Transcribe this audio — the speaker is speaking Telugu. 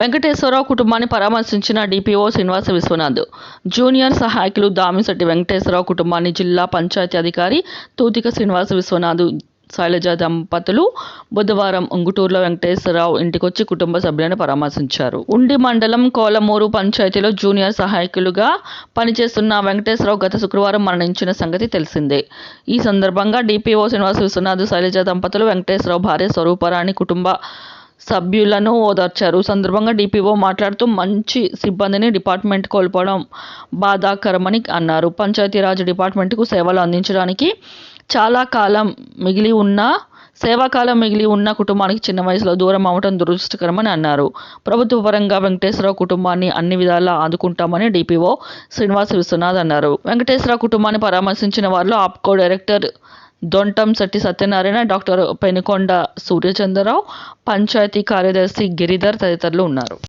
వెంకటేశ్వరరావు కుటుంబాన్ని పరామర్శించిన డిపిఓ శ్రీనివాస విశ్వనాథ్. జూనియర్ సహాయకులు దామిశెట్టి వెంకటేశ్వరరావు కుటుంబాన్ని జిల్లా పంచాయతీ అధికారి తూతిక శ్రీనివాస విశ్వనాథ్ శైలజ దంపతులు బుధవారం ఉంగుటూరులో వెంకటేశ్వరరావు ఇంటికొచ్చి కుటుంబ సభ్యులను పరామర్శించారు. ఉండి మండలం కోలమూరు పంచాయతీలో జూనియర్ సహాయకులుగా పనిచేస్తున్న వెంకటేశ్వరరావు గత శుక్రవారం మరణించిన సంగతి తెలిసిందే. ఈ సందర్భంగా డిపిఓ శ్రీనివాస విశ్వనాథ్ శైలజ దంపతులు వెంకటేశ్వరరావు భార్య స్వరూపరాణి కుటుంబ సభ్యులను ఓదార్చారు. సందర్భంగా డిపిఓ మాట్లాడుతూ మంచి సిబ్బందిని డిపార్ట్మెంట్ కోల్పోవడం బాధాకరమని అన్నారు. పంచాయతీరాజ్ డిపార్ట్మెంట్కు సేవలు అందించడానికి చాలా కాలం మిగిలి ఉన్న సేవాకాలం మిగిలి ఉన్న కుటుంబానికి చిన్న వయసులో దూరం అవడం దురదృష్టకరమని అన్నారు. ప్రభుత్వ పరంగా వెంకటేశ్వరరావు కుటుంబాన్ని అన్ని విధాలా ఆదుకుంటామని డిపిఓ శ్రీనివాస విశ్వనాథ్ అన్నారు. వెంకటేశ్వరరావు కుటుంబాన్ని పరామర్శించిన వారిలో ఆప్కో డైరెక్టర్ దొంటం శెట్టి సత్యనారాయణ డాక్టర్ పెనుకొండ సూర్యచంద్రరావు పంచాయతీ కార్యదర్శి గిరిధర్ తదితరులు ఉన్నారు.